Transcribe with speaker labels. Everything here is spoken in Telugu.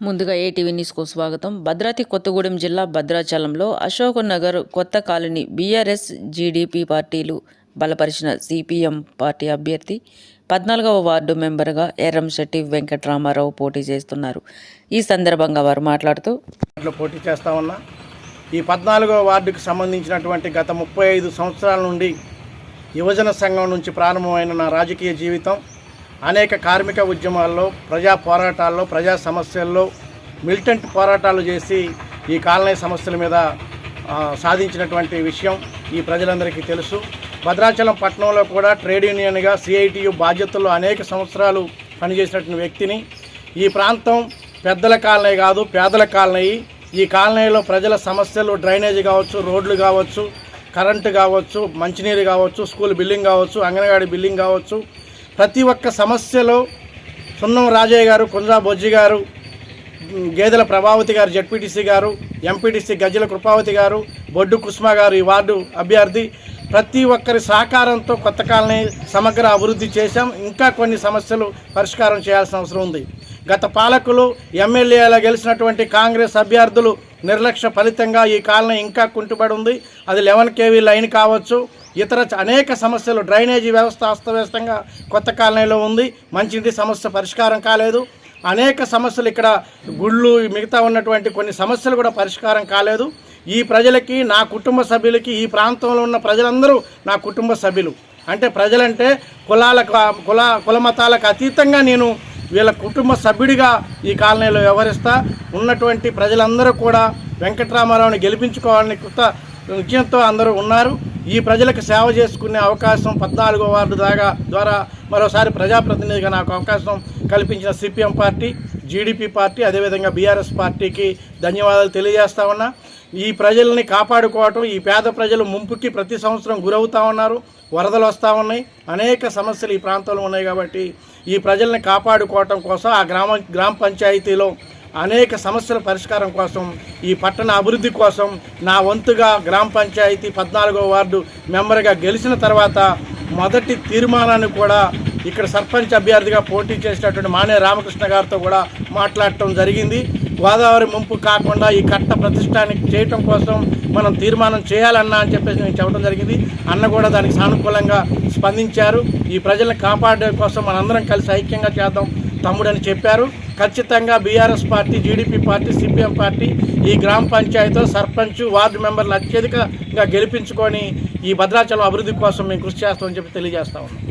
Speaker 1: ముందుగా ఏటీవీ న్యూస్కు స్వాగతం. భద్రాద్రి కొత్తగూడెం జిల్లా భద్రాచలంలో అశోక్ నగర్ కొత్త కాలనీ బీఆర్ఎస్ జీడీపీ పార్టీలు బలపరిచిన సిపిఎం పార్టీ అభ్యర్థి పద్నాలుగవ వార్డు మెంబర్గా ఎర్రంశెట్టి వెంకట్రామారావు పోటీ చేస్తున్నారు. ఈ సందర్భంగా వారు మాట్లాడుతూ
Speaker 2: పోటీ చేస్తా ఉన్నా. ఈ పద్నాలుగవ వార్డుకు సంబంధించినటువంటి గత ముప్పై ఐదు సంవత్సరాల నుండి యువజన సంఘం నుంచి ప్రారంభమైన నా రాజకీయ జీవితం అనేక కార్మిక ఉద్యమాల్లో ప్రజా పోరాటాల్లో ప్రజా సమస్యల్లో మిలిటెంట్ పోరాటాలు చేసి ఈ కాలనీ సమస్యల మీద సాధించినటువంటి విషయం ఈ ప్రజలందరికీ తెలుసు. భద్రాచలం పట్టణంలో కూడా ట్రేడ్ యూనియన్గా సిఐటియు బాధ్యతల్లో అనేక సంవత్సరాలు పనిచేసినటువంటి వ్యక్తిని. ఈ ప్రాంతం పెద్దల కాలనీ కాదు పేదల కాలనీ. ఈ కాలనీలో ప్రజల సమస్యలు డ్రైనేజీ కావచ్చు రోడ్లు కావచ్చు కరెంటు కావచ్చు మంచినీరు కావచ్చు స్కూల్ బిల్డింగ్ కావచ్చు అంగన్వాడీ బిల్డింగ్ కావచ్చు ప్రతి ఒక్క సమస్యలో సున్నం రాజయ్య గారు కుంజా బొజ్జి గారు గేదెల ప్రభావతి గారు జడ్పీటీసీ గారు ఎంపీటీసీ గజ్జల కృపావతి గారు బొడ్డు కుస్మా గారు ఈ వార్డు అభ్యర్థి ప్రతి ఒక్కరి సహకారంతో కొత్త కాలనీ సమగ్ర అభివృద్ధి చేశాం. ఇంకా కొన్ని సమస్యలు పరిష్కారం చేయాల్సిన అవసరం ఉంది. గత పాలకులు ఎమ్మెల్యేలా గెలిచినటువంటి కాంగ్రెస్ అభ్యర్థులు నిర్లక్ష్య ఫలితంగా ఈ కాలనీ ఇంకా కుంటుబడి ఉంది. అది లెవెన్ కేవీ లైన్ కావచ్చు. ఇతర అనేక సమస్యలు డ్రైనేజీ వ్యవస్థ అస్తవ్యస్తంగా కొత్త కాలనీలో ఉంది. మంచినీటి సమస్య పరిష్కారం కాలేదు. అనేక సమస్యలు ఇక్కడ గుళ్ళు మిగతా ఉన్నటువంటి కొన్ని సమస్యలు కూడా పరిష్కారం కాలేదు. ఈ ప్రజలకి నా కుటుంబ సభ్యులకి ఈ ప్రాంతంలో ఉన్న ప్రజలందరూ నా కుటుంబ సభ్యులు. అంటే ప్రజలంటే కులాలకు కుల కుల మతాలకు అతీతంగా నేను వీళ్ళ కుటుంబ సభ్యుడిగా ఈ కాలనీలో వ్యవహరిస్తా ఉన్నటువంటి ప్రజలందరూ కూడా వెంకటరామారావుని గెలిపించుకోవాలని కొత్త నిశ్చయంతో అందరూ ఉన్నారు. ఈ ప్రజలకు సేవ చేసుకునే అవకాశం పద్నాలుగో వార్డు దాకా ద్వారా మరోసారి ప్రజాప్రతినిధిగా నాకు అవకాశం కల్పించిన సిపిఎం పార్టీ జీడీపీ పార్టీ అదేవిధంగా బీఆర్ఎస్ పార్టీకి ధన్యవాదాలు తెలియజేస్తా ఉన్నా. ఈ ప్రజల్ని కాపాడుకోవటం ఈ పేద ప్రజలు ముంపుకి ప్రతి సంవత్సరం గురవుతూ ఉన్నారు వరదలు వస్తూ ఉన్నాయి అనేక సమస్యలు ఈ ప్రాంతంలో ఉన్నాయి కాబట్టి ఈ ప్రజల్ని కాపాడుకోవటం కోసం ఆ గ్రామ గ్రామ పంచాయతీలో అనేక సమస్యల పరిష్కారం కోసం ఈ పట్టణ అభివృద్ధి కోసం నా వంతుగా గ్రామ పంచాయతీ పద్నాలుగో వార్డు మెంబర్గా గెలిచిన తర్వాత మొదటి తీర్మానాన్ని కూడా ఇక్కడ సర్పంచ్ అభ్యర్థిగా పోటీ చేసినటువంటి మానే రామకృష్ణ గారితో కూడా మాట్లాడటం జరిగింది. గోదావరి ముంపు కాకుండా ఈ కట్ట ప్రతిష్టానికి చేయటం కోసం మనం తీర్మానం చేయాలన్నా అని చెప్పేసి నేను చెప్పడం జరిగింది. అన్న కూడా దానికి సానుకూలంగా స్పందించారు. ఈ ప్రజలను కాపాడే కోసం మనందరం కలిసి ఐక్యంగా చేద్దాం తమ్ముడని చెప్పారు. ఖచ్చితంగా BRS party GDP party CPM party ఈ గ్రామ పంచాయతీ సర్పంచ్ వార్డు మెంబర్లు అత్యధికంగా గెలిపించుకొని ఈ భద్రాచలం అభివృద్ధి కోసం మేము కృషి చేస్తామని చెప్పి తెలియజేస్తా ఉన్నాం.